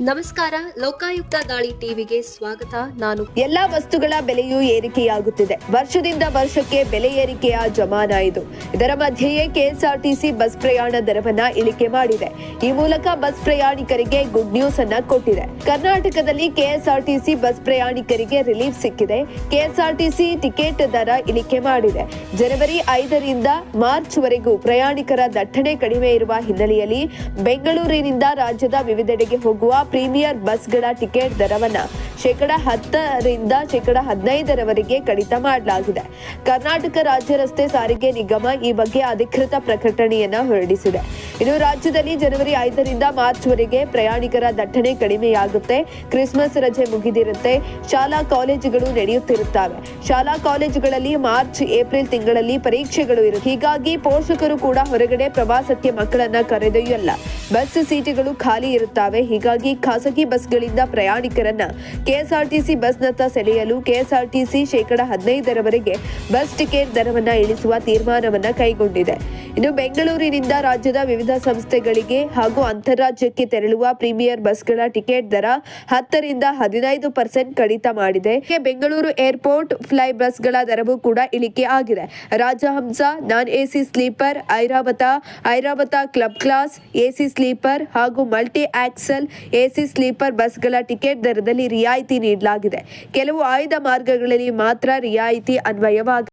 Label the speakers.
Speaker 1: ನಮಸ್ಕಾರ, ಲೋಕಾಯುಕ್ತ ದಾಳಿ ಟಿವಿಗೆ ಸ್ವಾಗತ. ನಾನು
Speaker 2: ಎಲ್ಲಾ ವಸ್ತುಗಳ ಬೆಲೆಯೂ ಏರಿಕೆಯಾಗುತ್ತಿದೆ. ವರ್ಷದಿಂದ ವರ್ಷಕ್ಕೆ ಬೆಲೆ ಏರಿಕೆಯ ಜಮಾನ ಇದು. ಇದರ ಮಧ್ಯೆಯೇ ಕೆಎಸ್ಆರ್ಟಿಸಿ ಬಸ್ ಪ್ರಯಾಣ ದರವನ್ನ ಇಳಿಕೆ ಮಾಡಿದೆ. ಈ ಮೂಲಕ ಬಸ್ ಪ್ರಯಾಣಿಕರಿಗೆ ಗುಡ್ ನ್ಯೂಸ್ ಅನ್ನ ಕೊಟ್ಟಿದೆ. ಕರ್ನಾಟಕದಲ್ಲಿ ಕೆಎಸ್ಆರ್ಟಿಸಿ ಬಸ್ ಪ್ರಯಾಣಿಕರಿಗೆ ರಿಲೀಫ್ ಸಿಕ್ಕಿದೆ. ಕೆಎಸ್ಆರ್ಟಿಸಿ ಟಿಕೆಟ್ ದರ ಇಳಿಕೆ ಮಾಡಿದೆ. ಜನವರಿ ಐದರಿಂದ ಮಾರ್ಚ್ ವರೆಗೂ ಪ್ರಯಾಣಿಕರ ದಟ್ಟಣೆ ಕಡಿಮೆ ಇರುವ ಹಿನ್ನೆಲೆಯಲ್ಲಿ ಬೆಂಗಳೂರಿನಿಂದ ರಾಜ್ಯದ ವಿವಿಧೆಡೆಗೆ ಹೋಗುವ ಪ್ರೀಮಿಯರ್ ಬಸ್ಗಳ ಟಿಕೆಟ್ ದರವನ್ನ ಶೇಕಡ ಹತ್ತರಿಂದ ಶೇಕಡ ಹದಿನೈದರವರೆಗೆ ಕಡಿತ ಮಾಡಲಾಗಿದೆ. ಕರ್ನಾಟಕ ರಾಜ್ಯ ರಸ್ತೆ ಸಾರಿಗೆ ನಿಗಮ ಈ ಬಗ್ಗೆ ಅಧಿಕೃತ ಪ್ರಕಟಣೆಯನ್ನ ಹೊರಡಿಸಿದೆ. ಇನ್ನು ರಾಜ್ಯದಲ್ಲಿ ಜನವರಿ ಐದರಿಂದ ಮಾರ್ಚ್ ವರೆಗೆ ಪ್ರಯಾಣಿಕರ ದಟ್ಟಣೆ ಕಡಿಮೆಯಾಗುತ್ತೆ. ಕ್ರಿಸ್ಮಸ್ ರಜೆ ಮುಗಿದಿರುತ್ತೆ. ಶಾಲಾ ಕಾಲೇಜುಗಳು ನಡೆಯುತ್ತಿರುತ್ತವೆ. ಶಾಲಾ ಕಾಲೇಜುಗಳಲ್ಲಿ ಮಾರ್ಚ್, ಏಪ್ರಿಲ್ ತಿಂಗಳಲ್ಲಿ ಪರೀಕ್ಷೆಗಳು ಇರುತ್ತೆ. ಹೀಗಾಗಿ ಪೋಷಕರು ಕೂಡ ಹೊರಗಡೆ ಪ್ರವಾಸಕ್ಕೆ ಮಕ್ಕಳನ್ನ ಕರೆದೊಯ್ಯಲ್ಲ. ಬಸ್ ಸೀಟುಗಳು ಖಾಲಿ ಇರುತ್ತವೆ. ಹೀಗಾಗಿ ಖಾಸಗಿ ಬಸ್ಗಳಿಂದ ಪ್ರಯಾಣಿಕರನ್ನ ಕೆಎಸ್ಆರ್ಟಿಸಿ ಬಸ್ನತ್ತ ಸೆಳೆಯಲು ಕೆಎಸ್ಆರ್ಟಿಸಿ ಶೇಕಡ ಹದಿನೈದರವರೆಗೆ ಬಸ್ ಟಿಕೆಟ್ ದರವನ್ನ ಇಳಿಸುವ ತೀರ್ಮಾನವನ್ನ ಕೈಗೊಂಡಿದೆ. ಇನ್ನು ಬೆಂಗಳೂರಿನಿಂದ ರಾಜ್ಯದ ವಿವಿಧ ಸಂಸ್ಥೆಗಳಿಗೆ ಹಾಗೂ ಅಂತಾರಾಜ್ಯಕ್ಕೆ ತೆರಳುವ ಪ್ರೀಮಿಯರ್ ಬಸ್ಗಳ ಟಿಕೆಟ್ ದರ ಹತ್ತರಿಂದ ಹದಿನೈದು ಪರ್ಸೆಂಟ್ ಕಡಿತ ಮಾಡಿದೆ. ಬೆಂಗಳೂರು ಏರ್ಪೋರ್ಟ್ ಫ್ಲೈ ಬಸ್ಗಳ ದರವೂ ಕೂಡ ಇಳಿಕೆ ಆಗಿದೆ. Rajahamsa, non AC sleeper, Airavat Airavat club class, AC sleeper ಹಾಗೂ ಮಲ್ಟಿ ಆಕ್ಸಲ್ ಎಸಿ ಸ್ಲೀಪರ್ ಬಸ್ಗಳ ಟಿಕೆಟ್ ದರದಲ್ಲಿ ರಿಯಾಯಿತಿ ನೀಡಲಾಗಿದೆ. ಕೆಲವು ಆಯ್ದ ಮಾರ್ಗಗಳಲ್ಲಿ ಮಾತ್ರ ರಿಯಾಯಿತಿ ಅನ್ವಯವಾಗಿದೆ